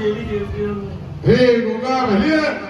Hey Bulgar, here!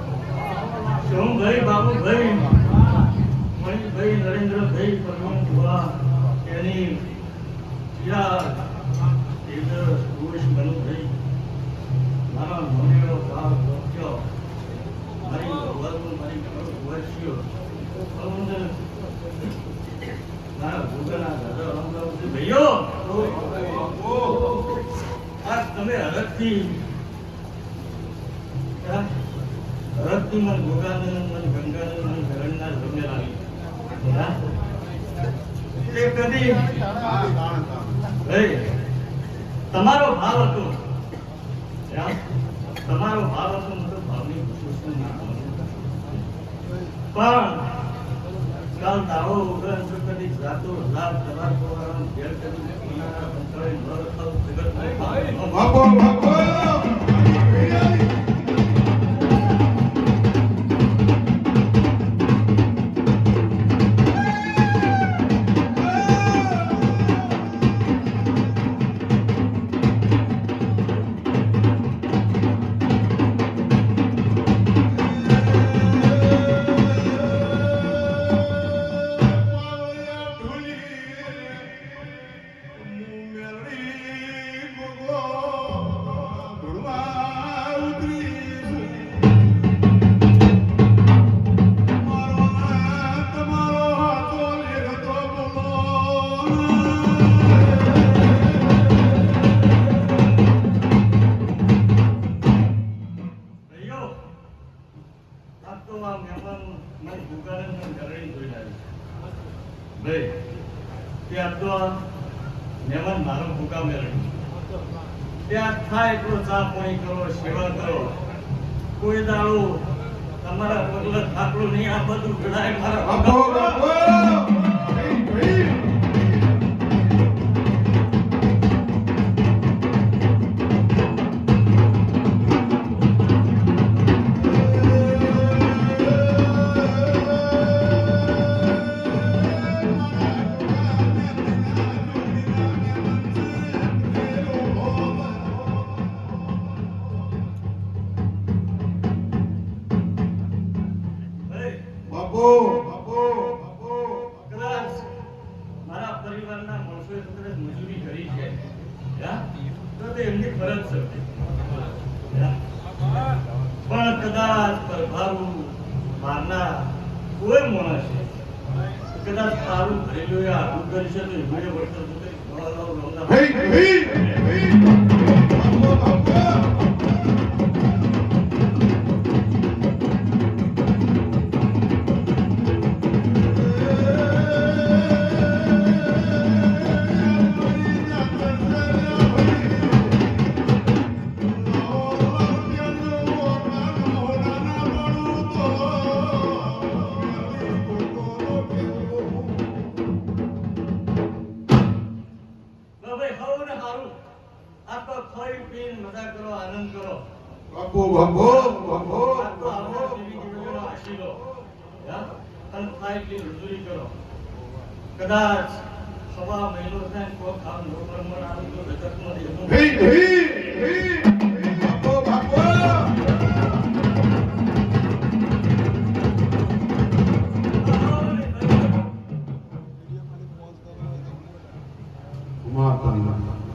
Sombhai Babubhai, Manibhai Narendrabhai Parmar ભુવા તેની ચિરાગ તેજસ પુરુષ મનુભાઈ. મારા મમ્મીનો આ તમે હરખથી મન ગોગાનંદ મન ગંગાનંદ મન ધરણના લગ્ન લાવી તમારો ભાવ હતો. તમારો ભાવ હતો મતલબ ભાવની કરું. પણ કાલ દાવો ઉગ્રહ કદી જાતો લાભ તમાર પોતાનો ઘેર કદી કિનારા અંતરે ન રખાવ. બાપો બાપો! ભાઈ, તે મહેમાન મારો ભૂકા મેળવ્યો. ત્યાં થાય એટલો ચા પાણી કરો સેવા કરો. કોઈ દાડો તમારા પગલે થાકડું નહીં આ બધું ગણાય મારા કદાચ મારા મારનાર કોઈ માણસ કદાચ તારું ઘરેલું એ આગું કરશે તો એમને બાપો બાપો અને થાય એટલી મજૂરી કરો. કદાચ હવા મહિનો થાય કોઈ કામ નો મણ આવું તો જગતમાં